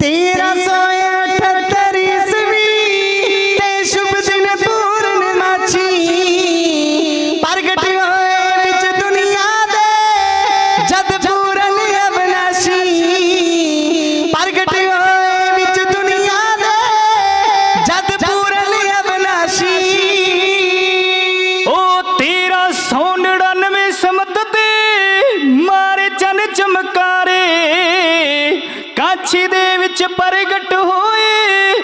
तेरा ਪੰਛੀ ਦੇ ਵਿੱਚ ਪ੍ਰਗਟ ਹੋਏ।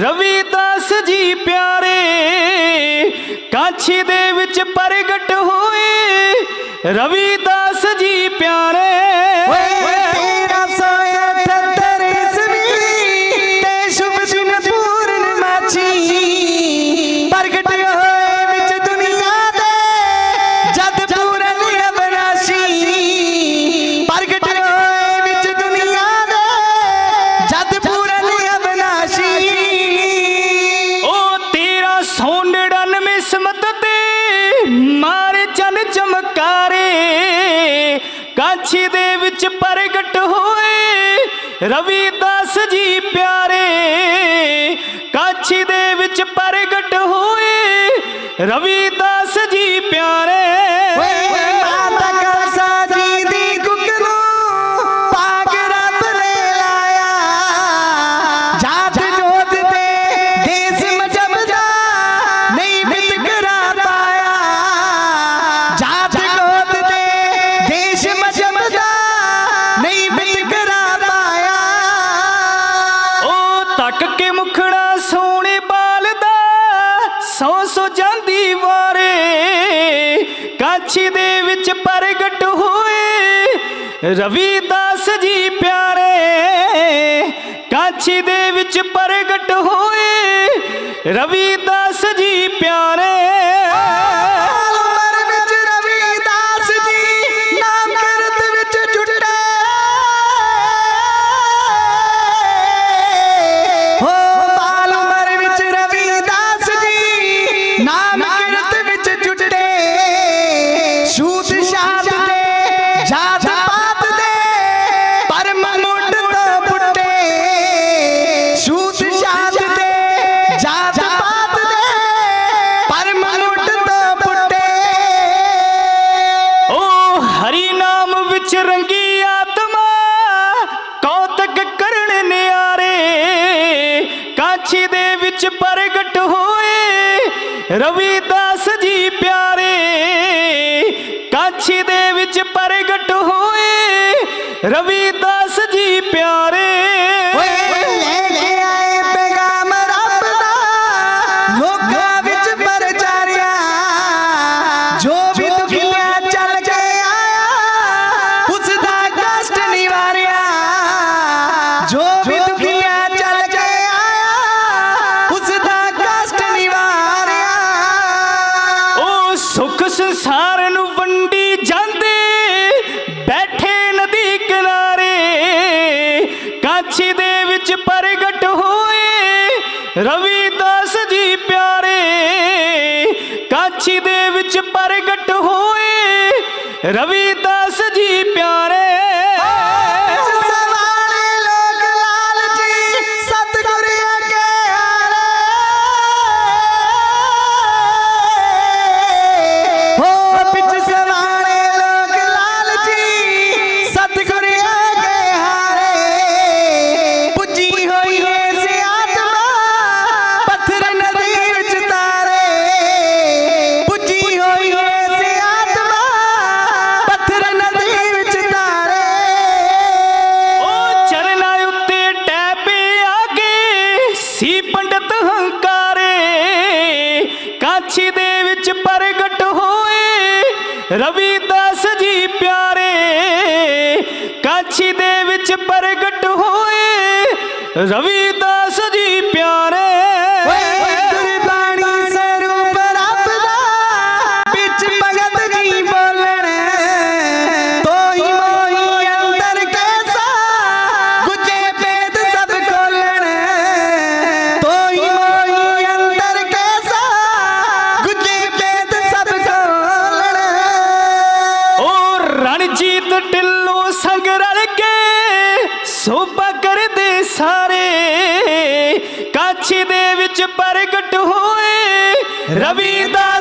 ਰਵੀਦਾਸ ਜੀ ਪਿਆਰੇ, ਕਾਂਛੀ ਦੇ ਵਿੱਚ ਪ੍ਰਗਟ ਹੋਏ। ਰਵੀਦਾਸ ਜੀ ਪਿਆਰੇ ਕਾਂਛੀ ਦੇ ਵਿੱਚ ਪ੍ਰਗਟ ਹੋਏ ਰਵੀਦਾਸ ਜੀ ਪਿਆਰੇ, ਕਾਂਛੀ ਦੇ ਵਿੱਚ ਪ੍ਰਗਟ ਹੋਏ ਰਵੀਦਾਸ ਜੀ ਪਿਆਰੇ। ਰਵੀਦਾਸ ਜੀ ਪਿਆਰੇ ਕਾਛੀ ਦੇ ਵਿੱਚ ਪ੍ਰਗਟ ਹੋਏ। ਰਵੀਦਾਸ ਜੀ ਪਿਆਰੇ ਰਵੀਦਾਸ ਜੀ ਪਿਆਰੇ ਕਾਂਛੀ ਦੇ ਵਿੱਚ ਪ੍ਰਗਟ ਹੋਏ। ਰਵੀਦਾਸ ਸੰਸਾਰ ਨੂੰ ਵੰਡੀ ਜਾਂਦੇ, ਬੈਠੇ ਨਦੀ ਕਿਨਾਰੇ, ਕਾਛੀ ਦੇ ਵਿੱਚ ਪ੍ਰਗਟ ਹੋਏ, ਰਵੀ ਦਾਸ ਜੀ ਪਿਆਰੇ, ਕਾਛੀ ਦੇ ਵਿੱਚ ਪ੍ਰਗਟ ਹੋਏ, ਰਵੀ ਦਾਸ ਜੀ ਪਿਆਰੇ ਰਵੀ ਦਾਸ ਜੀ ਪਿਆਰੇ ਕਾਛੀ ਦੇ ਵਿੱਚ ਪ੍ਰਗਟ ਹੋਏ। ਰਵੀ ਦਾਸ ਰਣਜੀਤ ਢਿੱਲੋਂ ਸੰਗ ਰਲ ਕੇ ਸੋਭਾ ਕਰਦੇ ਸਾਰੇ। ਕਾਛੀ ਦੇ ਵਿੱਚ ਪ੍ਰਗਟ ਹੋਏ ਰਵੀ ਦਾ